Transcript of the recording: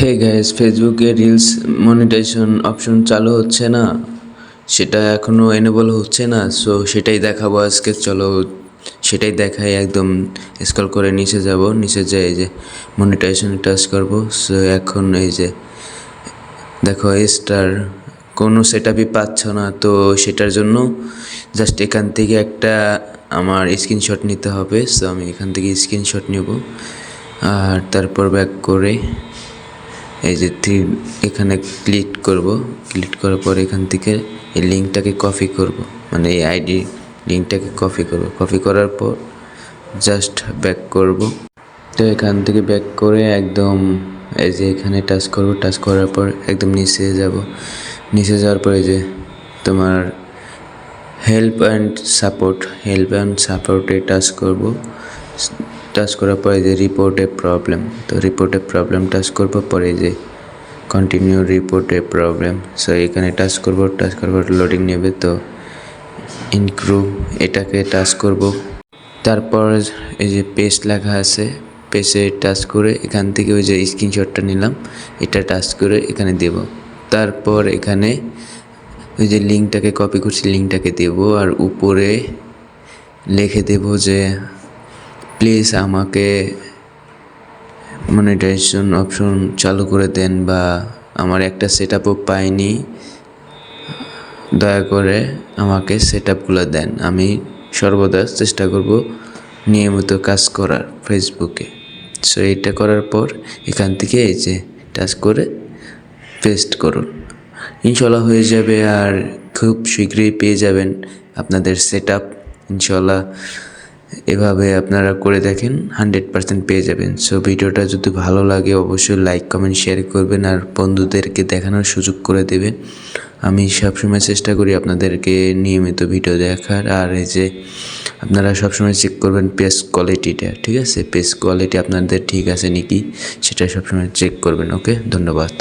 হে guys ফেসবুকে reels monetization option চালু হচ্ছে না। সেটা এখনও এনেবল হচ্ছে না সো সেটাই দেখাবো আজকে। চলো, সেটাই দেখাই একদম স্ক্রল করে নিচে যাব। নিচে যাই এই যে মনিটাইজেশন টাচ করব সো এখন এই যে দেখো স্টার কোনো সেট আপই পাচ্ছ না, তো সেটার জন্য জাস্ট এখান থেকে একটা আমার স্ক্রিনশট নিতে হবে। সো আমি এখান থেকে স্ক্রিনশট নেব, আর তারপর ব্যাক করে এই যে থ্রি এখানে ক্লিক করব। ক্লিক করার পর এখান থেকে এই লিঙ্কটাকে কপি করব। মানে এই আইডি লিঙ্কটাকে কপি করব। কপি করার পর জাস্ট ব্যাক করব। তো এখান থেকে ব্যাক করে একদম এই যে এখানে টাচ করব। টাচ করার পর একদম নিচে যাব। নিচে যাওয়ার পরে যে তোমার help and support help and সাপোর্টে টাচ করব। টাচ করার পরে যে রিপোর্টে প্রবলেম তো রিপোর্টে প্রবলেম টাচ করব, পরে যে কন্টিনিউ রিপোর্টে প্রবলেম সো এখানে টাচ করব টাচ করব লোডিং নেবে, তো ইনক্রু এটাকে টাচ করব। তারপর এই যে পেস্ট লেখা আছে পেস্টে টাচ করে এখান থেকে ওই যে স্ক্রিনশটটা নিলাম, এটা টাচ করে এখানে দেব। তারপর এখানে ওই যে লিঙ্কটাকে কপি করছি লিঙ্কটাকে দেব, আর উপরে লিখে দেব যে প্লিজ আমাকে মনিটাইজেশন অপশন চালু করে দেন বা আমার একটা সেট আপও পাইনি। দয়া করে আমাকে সেট আপগুলো দেন। আমি সর্বদা চেষ্টা করব নিয়মিত কাজ করার ফেসবুকে সো এটা করার পর এখান থেকে এই যে টাচ করে পেস্ট করুন। ইনশাল্লাহ হয়ে যাবে আর খুব শীঘ্রই পেয়ে যাবেন আপনাদের সেট আপ ইনশাল্লাহ এভাবে আপনারা করে দেখেন, হান্ড্রেড পার্সেন্ট পেয়ে যাবেন। সো ভিডিওটা যদি ভালো লাগে, অবশ্যই লাইক কমেন্ট শেয়ার করবেন আর বন্ধুদেরকে দেখানোর সুযোগ করে দেবেন। আমি সবসময় চেষ্টা করি আপনাদেরকে নিয়মিত ভিডিও দেখার। আর এই যে আপনারা সবসময় চেক করবেন পেজ কোয়ালিটিটা ঠিক আছে? পেজ কোয়ালিটি আপনাদের ঠিক আছে নাকি? সেটা সবসময় চেক করবেন ওকে ধন্যবাদ।